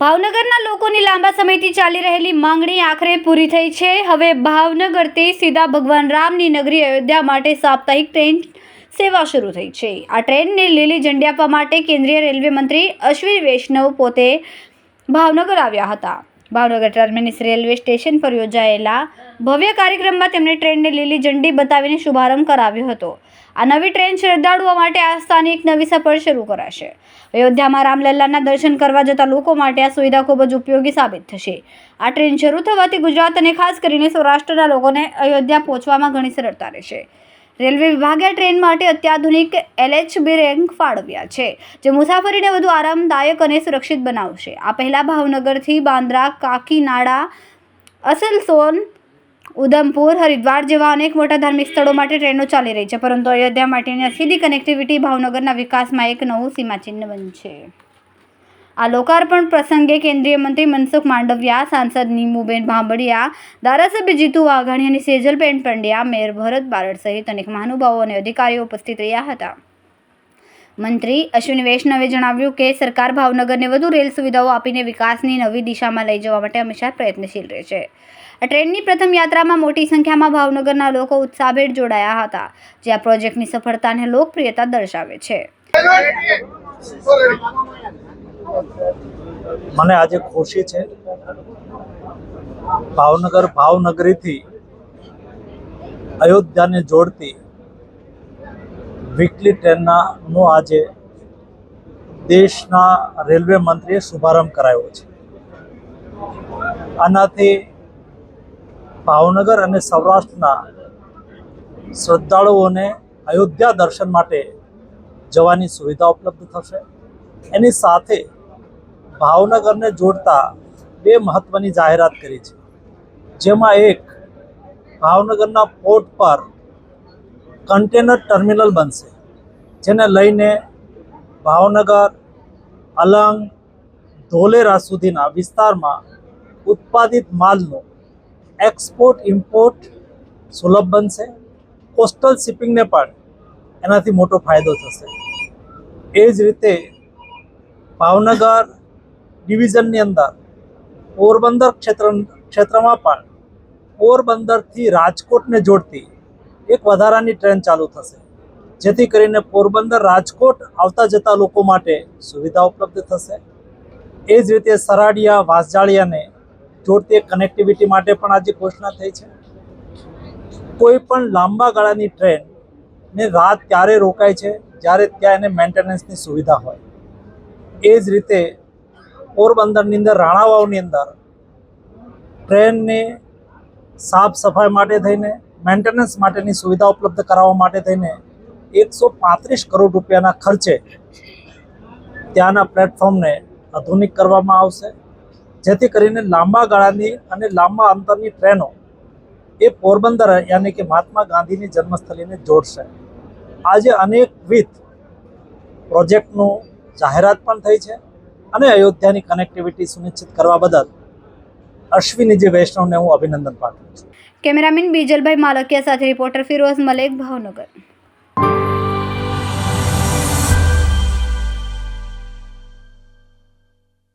ભાવનગરના લોકોની લાંબા સમયથી ચાલી રહેલી માંગણી આખરે પૂરી થઈ છે. હવે ભાવનગરથી સીધા ભગવાન રામની નગરી અયોધ્યા માટે સાપ્તાહિક ટ્રેન સેવા શરૂ થઈ છે. આ ટ્રેનને લીલી ઝંડી આપવા માટે કેન્દ્રીય રેલવે મંત્રી અશ્વિની વૈષ્ણવ પોતે ભાવનગર આવ્યા હતા. ભાવનગર ટર્મિનસ રેલવે સ્ટેશન પર યોજાયેલા ભવ્ય કાર્યક્રમમાં તેમણે ટ્રેનને લીલી ઝંડી બતાવીને શુભારંભ કરાવ્યો હતો. આ નવી ટ્રેન શ્રદ્ધાળુઓ માટે આસ્થાની એક નવી સફર શરૂ કરાશે. અયોધ્યામાં રામલલ્લાના દર્શન કરવા જતા લોકો માટે આ સુવિધા ખૂબ જ ઉપયોગી સાબિત થશે. આ ટ્રેન શરૂ થવાથી ગુજરાત અને ખાસ કરીને સૌરાષ્ટ્રના લોકોને અયોધ્યા પહોંચવામાં ઘણી સરળતા રહેશે. રેલવે વિભાગે ટ્રેન માટે અત્યાધુનિક એલએચબી રેન્ક ફાળવ્યા છે, જે મુસાફરીને વધુ આરામદાયક અને સુરક્ષિત બનાવશે. આ પહેલાં ભાવનગરથી બાંદ્રા, કાકીનાડા, અસલસોન, ઉધમપુર, હરિદ્વાર જેવા અનેક મોટા ધાર્મિક સ્થળો માટે ટ્રેનો ચાલી રહી છે, પરંતુ અયોધ્યા માટેની સીધી કનેક્ટિવિટી ભાવનગરના વિકાસમાં એક નવું સીમાચિહ્ન બનશે. આ લોકાર્પણ પ્રસંગે કેન્દ્રીય મંત્રી મનસુખ માંડવિયા, સાંસદ નીમુબેન ભાંભડિયા, ધારાસભ્ય જીતુ વાઘાણી અને સેજલબેન પંડ્યા, મેયર ભરત બારડ સહિત અનેક મહાનુભાવો અને અધિકારીઓ ઉપસ્થિત રહ્યા હતા. મંત્રી અશ્વિની વૈષ્ણવે જણાવ્યું કે, સરકાર ભાવનગરને વધુ રેલ સુવિધાઓ આપીને વિકાસની નવી દિશામાં લઈ જવા માટે હંમેશા પ્રયત્નશીલ રહેશે આ ટ્રેનની પ્રથમ યાત્રામાં મોટી સંખ્યામાં ભાવનગરના લોકો ઉત્સાહભેર જોડાયા હતા, જે આ પ્રોજેક્ટની સફળતા અને લોકપ્રિયતા દર્શાવે છે. મને આજે ખુશી છે. ભાવનગર ભાવનગરીથી અયોધ્યાને જોડતી વીકલી ટ્રેનના આજે દેશના રેલવે મંત્રીએ શુભારંભ કરાયો છે. આનાથી ભાવનગર અને સૌરાષ્ટ્રના શ્રદ્ધાળુઓને અયોધ્યા દર્શન માટે જવાની સુવિધા ઉપલબ્ધ થશે. એની સાથે ભાવનગરને જોડતા બે મહત્વની જાહેરાત કરી છે. જેમાં એક, ભાવનગરના પોર્ટ પર કન્ટેનર ટર્મિનલ બનશે, જેને લઈને ભાવનગર, અલંગ, ધોલેરા સુધીના વિસ્તારમાં ઉત્પાદિત માલનું એક્સપોર્ટ, ઇમ્પોર્ટ સુલભ બનશે. કોસ્ટલ શિપિંગને પણ એનાથી મોટો ફાયદો થશે. એ જ રીતે ભાવનગર ડિવિઝનની અંદર પોરબંદર ક્ષેત્ર ક્ષેત્રમાં પણ પોરબંદરથી રાજકોટને જોડતી એક વધારાની ટ્રેન ચાલુ થશે. જેથી કરીને પોરબંદર, રાજકોટ આવતા જતા લોકો માટે સુવિધા ઉપલબ્ધ થશે. એ જ રીતે સરાડિયા, વાસજાળિયાને જોડતી કનેક્ટિવિટી માટે પણ આજે ઘોષણા થઈ છે. કોઈ પણ લાંબા ગાળાની ટ્રેન ને રાત ત્યારે રોકાય છે, જ્યારે ત્યાં એને મેન્ટેનન્સની સુવિધા હોય. એ જ રીતે પોરબંદરની અંદર, રાણાવાવની અંદર ટ્રેનની સાફ સફાઈ માટે થઈને, મેન્ટેનન્સ માટેની સુવિધા ઉપલબ્ધ કરાવવા માટે થઈને એકસો પાંત્રીસ કરોડ રૂપિયાના ખર્ચે ત્યાંના પ્લેટફોર્મને આધુનિક કરવામાં આવશે. જેથી કરીને લાંબા ગાળાની અને લાંબા અંતરની ટ્રેનો એ પોરબંદર યાની કે મહાત્મા ગાંધીની જન્મસ્થળીને જોડશે. આજે અનેકવિધ પ્રોજેક્ટનું જાહેરાત પણ થઈ છે. અને અયોધ્યાની કનેક્ટિવિટી સુનિશ્ચિત કરવા બદલ અશ્વિનીજી વૈષ્ણવને હું અભિનંદન પાઠવું છું. કેમેરામેન બીજલભાઈ માલકિયા સાથે રિપોર્ટર ફિરોઝ મલેક, ભાવનગર.